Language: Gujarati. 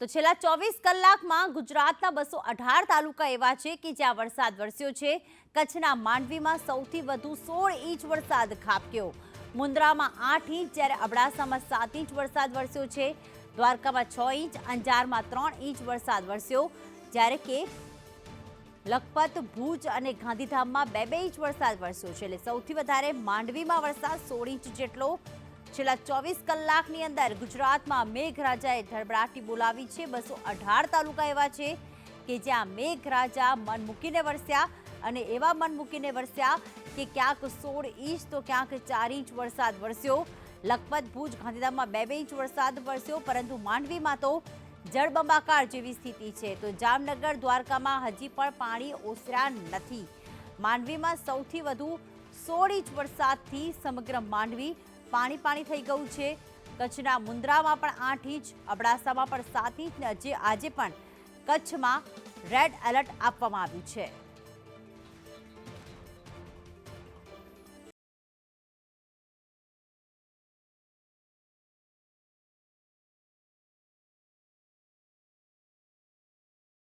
તો છેલ્લા ચોવીસ કલાકમાં ગુજરાતના બસો અઢાર તાલુકા એવા છે કે જ્યાં વરસાદ વરસ્યો છે. કચ્છના માંડવીમાં સૌથી વધુ સોળ ઇંચ વરસાદ ખાબક્યો. મુન્દ્રામાં આઠ ઇંચ, જ્યારે અબડાસામાં સાત ઇંચ વરસાદ વરસ્યો છે. દ્વારકામાં છ ઇંચ, અંજારમાં ત્રણ ઇંચ વરસાદ વરસ્યો, જ્યારે કે લખપત, ભુજ અને ગાંધીધામમાં બે બે ઇંચ વરસાદ વરસ્યો છે. એટલે સૌથી વધારે માંડવીમાં વરસાદ સોળ ઇંચ જેટલો છેલ્લા ચોવીસ કલાકની અંદર ગુજરાતમાં મેઘરાજાએ ધડબડાટી બોલાવી છે. બસો અઢાર તાલુકા એવા છે કે જ્યાં મેઘરાજા મન મૂકીને વરસ્યા અને એવા મન મૂકીને વરસ્યા કે ક્યાંક સોળ ઇંચ તો ક્યાંક ચાર ઇંચ વરસાદ વરસ્યો. લખપત, ભુજ, ગાંધીધામમાં બે બે ઇંચ વરસાદ વરસ્યો, પરંતુ માંડવીમાં તો જળબંબાકાર જેવી સ્થિતિ છે. તો જામનગર, દ્વારકામાં હજી પણ પાણી ઓસર્યા નથી. માંડવીમાં સૌથી વધુ સોળ ઇંચ વરસાદથી સમગ્ર માંડવી પાણી પાણી થઈ ગયું છે. કચ્છના મુન્દ્રામાં પણ આઠ ઇંચ, અબડાસામાં પણ સાત ઇંચ આજે આજે પણ કચ્છમાં રેડ એલર્ટ આપવામાં આવ્યું છે.